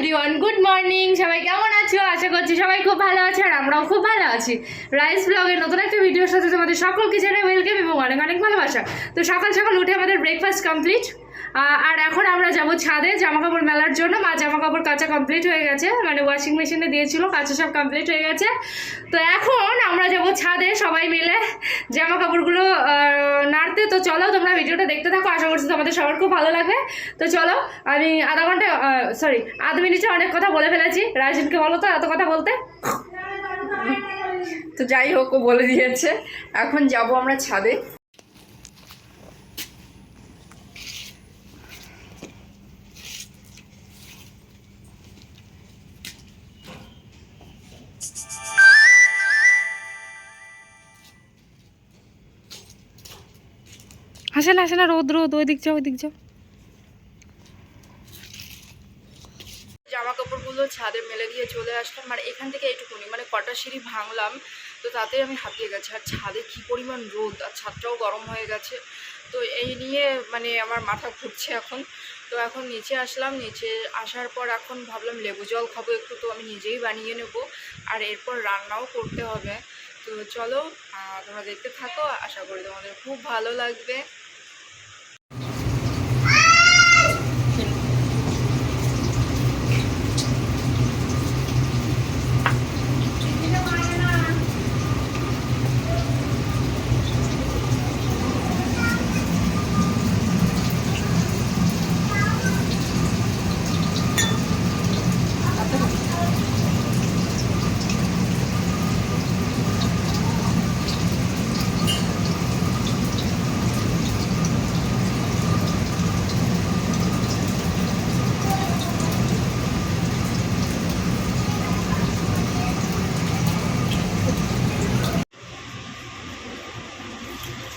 Everyone good morning সবাই কেমন আছো? আশা করছি সবাই খুব ভালো আছে আর আমরাও খুব ভালো আছি। রাইস ব্লগের নতুন একটা ভিডিওর সাথে তোমাদের সকলকে জানাই ওয়েলকাম এবং অনেক অনেক ভালোবাসা। তো সকাল সকাল উঠে আমাদের ব্রেকফাস্ট কমপ্লিট আর এখন আমরা যাব ছাদে জামা কাপড় মেলার জন্য। মা জামা কাপড় কাচা কমপ্লিট হয়ে গেছে। মানে ওয়াশিং মেশিনে দিয়েছিল, কাচা সব কমপ্লিট হয়ে গেছে। তো এখন আমরা যাব ছাদে সবাই মিলে জামা কাপড়গুলো নাড়তে তো চলো, তোমরা ভিডিওটা দেখতে থাকো, আশা করছি তোমাদের সবার খুব ভালো লাগবে। তো চলো, আমি আধা ঘণ্টা সরি আধ মিনিটে অনেক কথা বলে ফেলেছি। রাজিনকে বলো তো, এত কথা বলতে। তো যাই হোক, ও বলে দিয়েছে। এখন যাব আমরা ছাদে। আসে না আসে না, রোদ রোদ ওই দিক যাও ওই দিক যাও। জামা কাপড়গুলো ছাদে মেলে দিয়ে চলে আসলাম আর এখান থেকে এইটুকুনি মানে কটা সিঁড়ি ভাঙলাম, তো তাতে আমি হাঁপিয়ে গেছি। আর ছাদে কি পরিমাণ রোদ, আর ছাদটাও গরম হয়ে গেছে। তো এই নিয়ে মানে আমার মাথা ঘুরছে এখন। তো এখন নিচে আসলাম, নিচে আসার পর এখন ভাবলাম লেবু জল খাব একটু, তো আমি নিজেই বানিয়ে নেব। আর এরপর রান্নাও করতে হবে। তো চলো তোমরা দেখতে থাকো, আশা করি তোমাদের খুব ভালো লাগবে।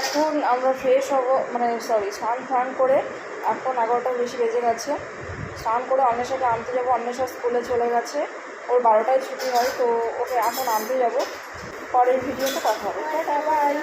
এখন আমরা ফ্রেশ হব মানে সরি স্নান ফান করে এখন এগারোটা বেশি বেজে গেছে। স্নান করে অন্বেষাকে আনতে যাব, অন্বেষা স্কুলে চলে গেছে। ওর বারোটায় ছুটি হয়, তো ওকে এখন আনতে যাব। পরের ভিডিওতে কথা হবে। বাই